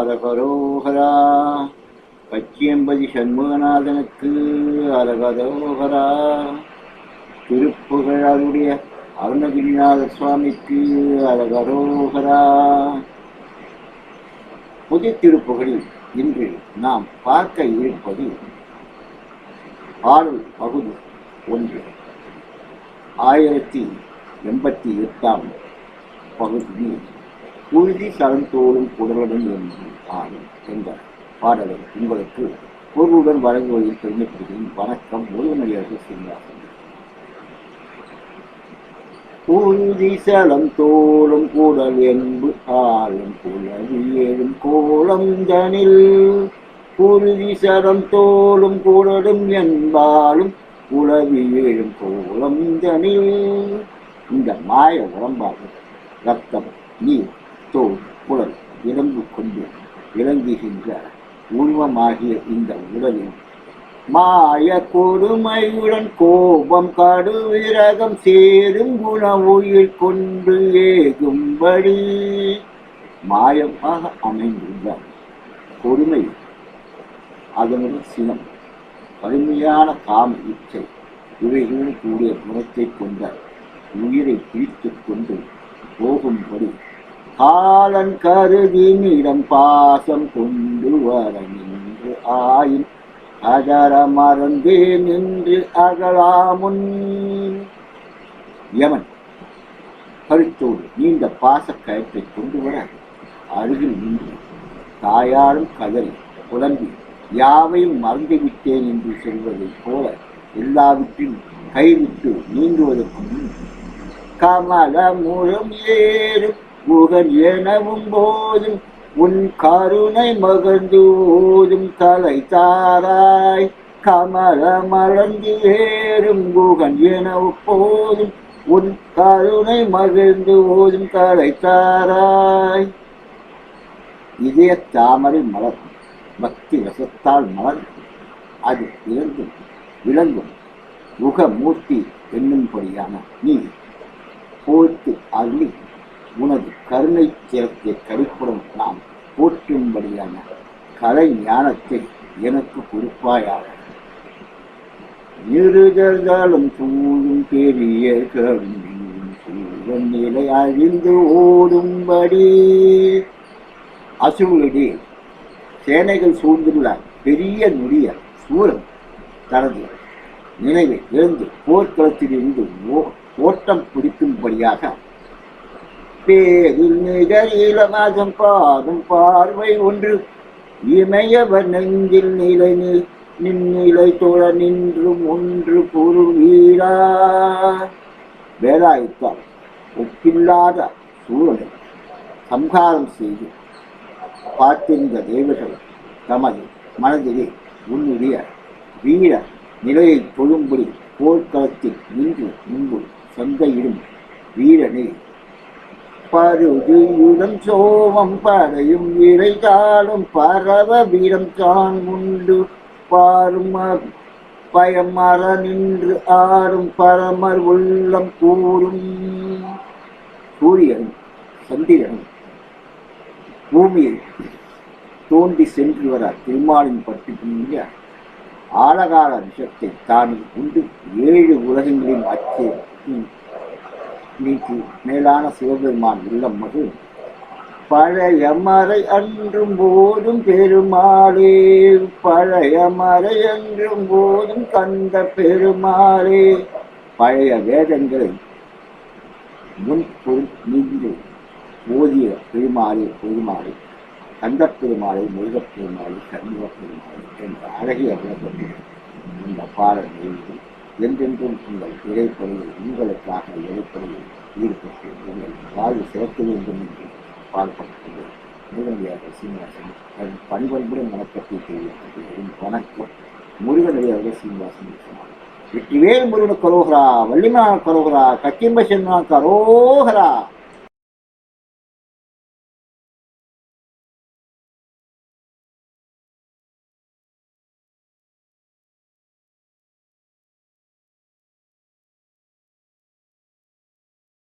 அரகரோகரா. பச்சியம்பதி சண்முகநாதனுக்கு அரகரோகரா. திருப்புகழாருடைய அருணகிரிநாத சுவாமிக்கு அரகரோகரா. புதிய திருப்புகழில் இன்று நாம் பார்க்க இருப்பது பாடல் பகுதி ஒன்று. ஆயிரத்தி எண்பத்தி எட்டாம் பகுதியில் உறுதி சலந்தோடும் குடலுடன் என்று ஆடும் என்ற பாடலை உங்களுக்கு பொருளுடன் வழங்குவதில் பெருமைப்படுகிறேன். வணக்கம் முருகனடியார்கள் செய்கிறார்கள் உறுதி சலம் தோளும் கூடல் என்பு ஆளும் குலவி ஏழும் கோலம் தனில் உறுதி சரம் தோளும் கூடலும் என்பாலும் உளவி ஏழும் கோலம் தனில் இந்த மாய உடம்பாக ரத்தம் நீர் தோல் குடல் எலும்பு கொண்டு விளங்குகின்ற உருவமாகிய இந்த உடலில் மாய கொடுமையுடன் கோபம் கடுவிரகம் சேரும் குண உயிர் கொண்டு ஏகும்படி மாயமாக அமைந்துள்ள கொடுமை அதனுடன் சினம் கடுமையான காம இச்சை இவைகளுடன் கூடிய குணத்தை கொண்ட உயிரை பிரித்துக் கொண்டு போகும்படி காலன் கருதினிடம் பாசம் கொண்டு வர நின்று ஆயின். அகர மறந்தே நின்று அகலாமுன் யமன் கருத்தோடு நீண்ட பாசக்கயத்தை கொண்டு வர அருகில் நின்று தாயாரும் கதறி புலம்பி யாவையும் மறந்துவிட்டேன் என்று சொல்வதைப் போல எல்லாவற்றையும் கைவிட்டு நீங்குவதற்கு முன் கமல முழம் ஏறும் முகன் எனவும் போதும் உன் கருணை மகந்து ஓதும் தலை தாராய். கமல மலர்ந்து ஏறும் குகன் என போதும் உன் கருணை மகிழ்ந்து ஓதும் தலை தாராய். இதய தாமரை மலர் பக்தி ரசத்தால் மலர் அது இறங்கும் விளங்கும். முகமூர்த்தி என்னும்படியான நீ போர்த்து கருணை சிறத்தை கருப்புடன் நாம் போற்றும்படியான கலை ஞானத்தை எனக்கு கொடுப்பாயாக. இருதர்களும் சூழும் பெரிய கருணையும் சூழன் நிலை அழிந்து ஓடும்படி. அசுவலிடையே சேனைகள் சூழ்ந்துள்ள பெரிய நொடிய சூரன் தனது நினைவை இழந்து போர்க்களத்திலிருந்து ஓ- ஓட்டம் பிடிக்கும்படியாக பேரில் நிகர் இளமாதம் பாதம் பார்வை ஒன்று. இமையவர் நெஞ்சில் நிலை நின்னிலை தோழ நின்றும் ஒன்று பொருள் வீரா வேலாயுத்தால் ஒப்பில்லாத சூழலை சம்ஹாரம் செய்து பார்த்திருந்த தேவர்கள் தமது மனதிலே உன்னுடைய வீர நிலையை தொழும்படி போர்க்களத்தில் நின்று முன்பு சந்தையிடும் வீரனே. பருதியுடன் சோமம் படையும் இறைதாலும் பரவ வீரம் தான் உண்டு. பாரும் பயமர நின்று ஆடும் பரமர் உள்ளம் கூறும். சூரியன் சந்திரனும் பூமியில் தோண்டி சென்று வர திருமாலின் பட்டு ஆழகால விஷத்தை தான் உண்டு. ஏழு உலகங்களின் அச்சே நீக்கி மேலான சிவபெருமான் உள்ளம் மகிழ் பழைய மறை அன்றும் போதும் பெருமாளே பழைய மறை அன்றும் போதும் கந்த பெருமாளே. பழைய வேதங்களை முன் பொருள் நின்று ஓதிய பெருமாளே பெருமாளே கந்த பெருமாளை முருகப் பெருமாளை சண்முக பெருமாளை என்ற அழகிய விளக்கத்தில் இந்த பாடல் எழுதி என்றென்றும் உங்கள் இறைப்பொருள் உங்களுக்காக இறைப்பொருளில் ஈடுபட்டு உங்கள் வாழ்வு சேர்க்க வேண்டும் என்று பாடுபட்டுள்ளது முருகனடியார்கள் சீனிவாசன் தன் பணிபண்புடன் மனப்பற்றி தெரிவித்தது வணக்கம். முருகனடியார்கள் சீனிவாசன் சொன்னார். வெற்றிவேல் முருகன் கரோகரா வள்ளிமா கரோகரா கச்சிம்ப சென்னா கரோகரா.